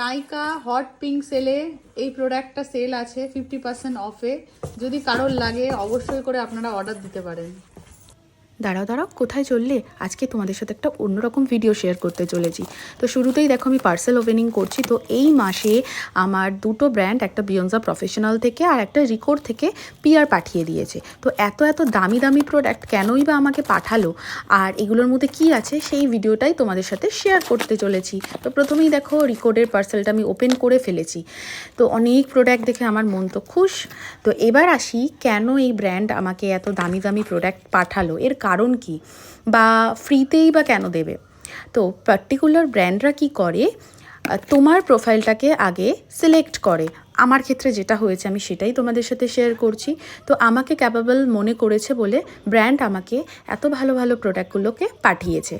নাইকা hot pink সেলে এই প্রোডাক্টটা সেল আছে ফিফটি পার্সেন্ট অফে যদি কারোর লাগে, অবশ্যই করে আপনারা অর্ডার দিতে পারেন। দাঁড়াও দাঁড়াও, কোথায় চললে? আজকে তোমাদের সাথে একটা অন্যরকম ভিডিও শেয়ার করতে চলেছি। তো শুরুতেই দেখো আমি পার্সেল ওপেনিং করছি। তো এই মাসে আমার দুটো ব্র্যান্ড একটা বিয়ন্সা প্রফেশনাল থেকে আর একটা রিকোর থেকে পিআর পাঠিয়ে দিয়েছে। তো এত এত দামি দামি প্রোডাক্ট কেনই বা আমাকে পাঠালো? আর এগুলোর মধ্যে কি আছে? সেই ভিডিওটাই তোমাদের সাথে শেয়ার করতে চলেছি। তো প্রথমেই দেখো রিকোর্ডের পার্সেলটা আমি ওপেন করে ফেলেছি। তো অনেক প্রোডাক্ট দেখে আমার মন তো খুশ। তো এবার আসি কেন এই ব্র্যান্ড আমাকে এত দামি দামি প্রোডাক্ট পাঠালো? এর কারণ কি? বা ফ্রিতেই বা কেন দেবে? তো পার্টিকুলার ব্র্যান্ডরা কি করে? তোমার প্রোফাইলটাকে আগে সিলেক্ট করে। আমার ক্ষেত্রে যেটা হয়েছে, আমি সেটাই তোমাদের সাথে শেয়ার করছি। তো আমাকে ক্যাপাবল মনে করেছে বলে ব্র্যান্ড আমাকে এত ভালো ভালো প্রোডাক্টগুলোকে পাঠিয়েছে।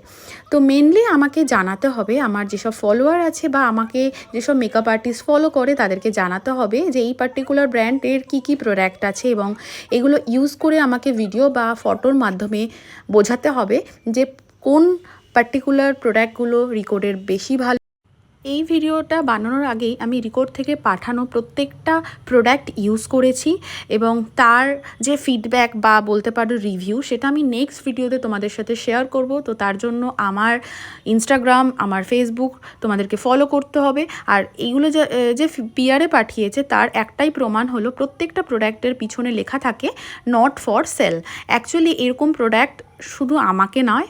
তো মেনলি আমাকে জানাতে হবে, আমার যেসব ফলোয়ার আছে বা আমাকে যেসব মেকআপ আর্টিস্ট ফলো করে, তাদেরকে জানাতে হবে যে এই পার্টিকুলার ব্র্যান্ডের কী কী প্রোডাক্ট আছে এবং এগুলো ইউজ করে আমাকে ভিডিও বা ফটোর মাধ্যমে বোঝাতে হবে যে কোন পার্টিকুলার প্রোডাক্টগুলো রিকোর্ডের বেশি ভালো এই ভিডিওটা বানানোর আগেই আমি রিকোর্ড থেকে পাঠানো প্রত্যেকটা প্রোডাক্ট ইউজ করেছি এবং তার যে ফিডব্যাক বা বলতে পারো রিভিউ সেটা আমি নেক্সট ভিডিওতে তোমাদের সাথে শেয়ার করব। তো তার জন্য আমার ইনস্টাগ্রাম আমার ফেসবুক তোমাদেরকে ফলো করতে হবে। আর এইগুলো যে পিয়ারে পাঠিয়েছে তার একটাই প্রমাণ হলো প্রত্যেকটা প্রোডাক্টের পিছনে লেখা থাকে নট ফর সেল অ্যাকচুয়ালি এরকম প্রোডাক্ট শুধু আমাকে নয়,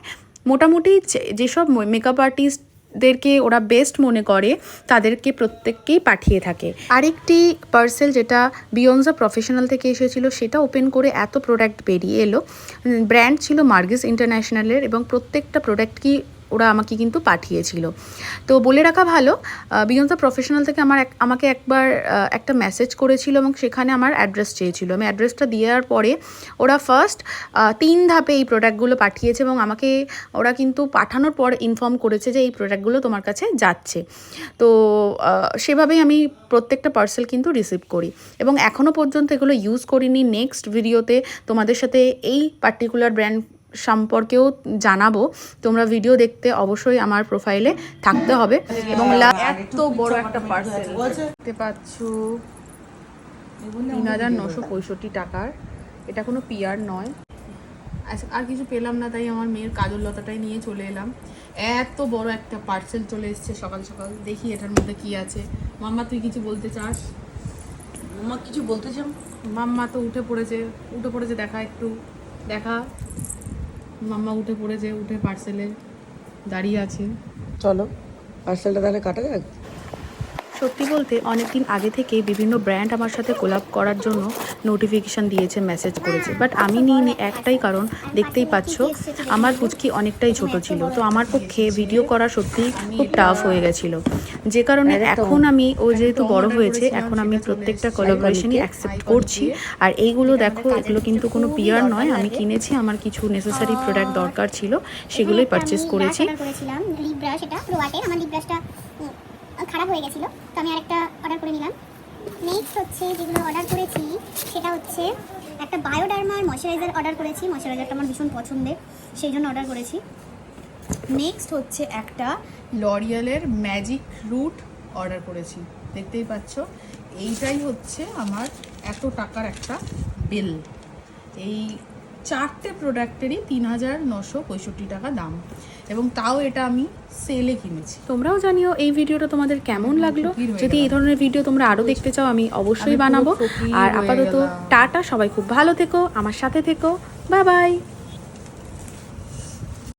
মোটামুটি যেসব মেকআপ আর্টিস্ট দেরকে ওরা বেস্ট মনে করে, তাদেরকে প্রত্যেককেই পাঠিয়ে থাকে। আরেকটি পার্সেল যেটা বিয়ন্সা প্রফেশনাল থেকে এসেছিল, সেটা ওপেন করে এত প্রোডাক্ট বেরিয়ে এলো। ব্র্যান্ড ছিল মার্গিস ইন্টারন্যাশনালের এবং প্রত্যেকটা প্রোডাক্ট কি ওরা আমাকে কিন্তু পাঠিয়েছিল। তো বলে রাখা ভালো বিয়ন্সা প্রফেশনাল থেকে আমার আমাকে একবার একটা মেসেজ করেছিল এবং সেখানে আমার অ্যাড্রেস চেয়েছিল। আমি অ্যাড্রেসটা দেওয়ার পরে ওরা ফার্স্ট তিন ধাপে এই প্রোডাক্টগুলো পাঠিয়েছে এবং আমাকে ওরা কিন্তু পাঠানোর পর ইনফর্ম করেছে যে এই প্রোডাক্টগুলো তোমার কাছে যাচ্ছে। তো সেভাবেই আমি প্রত্যেকটা পার্সেল কিন্তু রিসিভ করি এবং এখনও পর্যন্ত এগুলো ইউজ করিনি। নেক্সট ভিডিওতে তোমাদের সাথে এই পার্টিকুলার ব্র্যান্ড সম্পর্কেও জানাব। তোমরা ভিডিও দেখতে অবশ্যই আমার প্রোফাইলে থাকতে হবে। এবং এত বড় একটা পার্সেল দেখতে পাচ্ছ? তিন হাজার নশো পঁয়ষট্টি টাকার। এটা কোনো পিয়ার নয়। আজ- আর কিছু পেলাম না তাই আমার মেয়ের কাজল লতাটাই নিয়ে চলে এলাম। এত বড় একটা পার্সেল চলে এসেছে সকাল সকাল। দেখি এটার মধ্যে কি আছে। মাম্মা তুই কিছু বলতে চাস? মাম্মা কিছু বলতে চাম মাম্মা তো উঠে পড়েছে। উঠে পড়েছে দেখা একটু। দেখা। মাম্মা উঠে পড়েছে উঠে পার্সেলে দাঁড়িয়ে আছে। চলো পার্সেলটা তাহলে কাটা যাক? সত্যি বলতে অনেক দিন আগে থেকে বিভিন্ন ব্র্যান্ড আমার সাথে কোলাপ করার জন্য নোটিফিকেশান দিয়েছে মেসেজ করেছে। বাট আমি নিইনি একটাই কারণ দেখতেই পাচ্ছ আমার পুচকি অনেকটাই ছোট ছিল। তো আমার পক্ষে ভিডিও করা সত্যিই খুব টাফ হয়ে গেছিল। যে কারণে এখন আমি ও যেহেতু বড় হয়েছে এখন আমি প্রত্যেকটা কোলাবোরেশনই অ্যাকসেপ্ট করছি। আর এইগুলো দেখো এগুলো কিন্তু কোনো পিয়ার নয়। আমি কিনেছি আমার কিছু নেসেসারি প্রোডাক্ট দরকার ছিল সেগুলোই পারচেস করেছি। করেছিলাম লিপ ব্রাশ এটা প্রোয়াটের আমার লিপ ব্রাশটা খারাপ হয়ে গেছিল, তো আমি আরেকটা অর্ডার করে নিলাম। নেক্সট হচ্ছে যেগুলো অর্ডার করেছি, সেটা হচ্ছে একটা বায়োডার্মার ময়শ্চারাইজার অর্ডার করেছি। ময়শ্চারাইজারটা আমার ভীষণ পছন্দের, সেই জন্য অর্ডার করেছি। নেক্সট হচ্ছে একটা লরিয়ালের ম্যাজিক রুট অর্ডার করেছি, দেখতেই পাচ্ছ? এইটাই হচ্ছে আমার এত টাকার একটা বিল এই চারটে প্রোডাক্টেরই তিন হাজার নশো পঁয়ষট্টি টাকা দাম। এবং তাও এটা আমি সেলে কিনেছি। তোমরাও জানিও এই ভিডিওটা তোমাদের কেমন লাগল? যদি এই ধরনের ভিডিও তোমরা আরও দেখতে চাও আমি অবশ্যই বানাবো। আর আপাতত টাটা সবাই খুব ভালো থেকো আমার সাথে থেকো বাই বাই